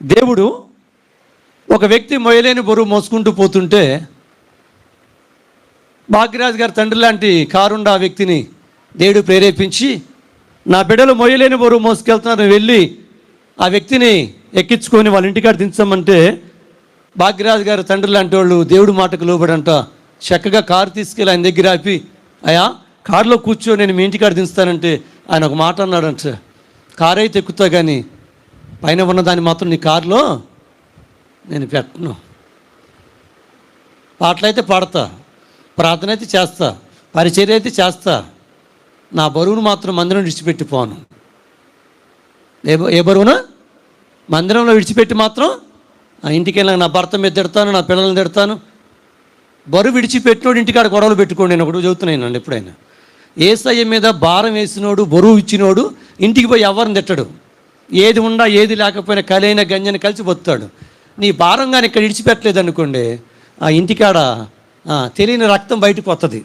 దేవుడు ఒక వ్యక్తి మొయలేని బరువు మోసుకుంటూ పోతుంటే భాగ్యరాజు గారి తండ్రి లాంటి కారుండ ఆ వ్యక్తిని దేవుడు ప్రేరేపించి నా బిడ్డలు మొయ్యలేని బరువు మోసుకెళ్తున్నారు వెళ్ళి ఆ వ్యక్తిని ఎక్కించుకొని వాళ్ళ ఇంటికాడ దించమంటే భాగ్యరాజు గారి తండ్రి లాంటి వాళ్ళు దేవుడి మాటకు లోబడంట. చక్కగా కారు తీసుకెళ్ళి ఆయన దగ్గర ఆపి అయా కారులో కూర్చో నేను మీ ఇంటికాడ దించుతానంటే ఆయన ఒక మాట అన్నాడంట. కారు అయితే ఎక్కుతా కానీ పైన ఉన్న దాన్ని మాత్రం నీ కారులో నేను పెట్టను. పాటలైతే పాడతా ప్రార్థన అయితే చేస్తా పరిచర్య అయితే చేస్తా నా బరువును మాత్రం మందిరం విడిచిపెట్టి పోను. ఏ ఏ బరువును? మందిరంలో విడిచిపెట్టి మాత్రం ఆ ఇంటికి వెళ్ళాక నా భర్త మీద తిడతాను నా పిల్లల్ని తిడతాను. బరువు విడిచిపెట్టినోడు ఇంటికాడ గొడవలు పెట్టుకోండి నేను ఒకటి చెబుతున్నాను ఎప్పుడైనా. ఏసయ్య మీద భారం వేసినోడు బరువు ఇచ్చినోడు ఇంటికి పోయి ఎవరిని తిట్టడు. ఏది ఉండా ఏది లేకపోయినా కలైన గంజని కలిసి బొత్తాడు నీ భారం కానీ ఇక్కడ విడిచిపెట్టలేదు అనుకోండి ఆ ఇంటికాడ తెలియని రక్తం బయటకు వస్తుంది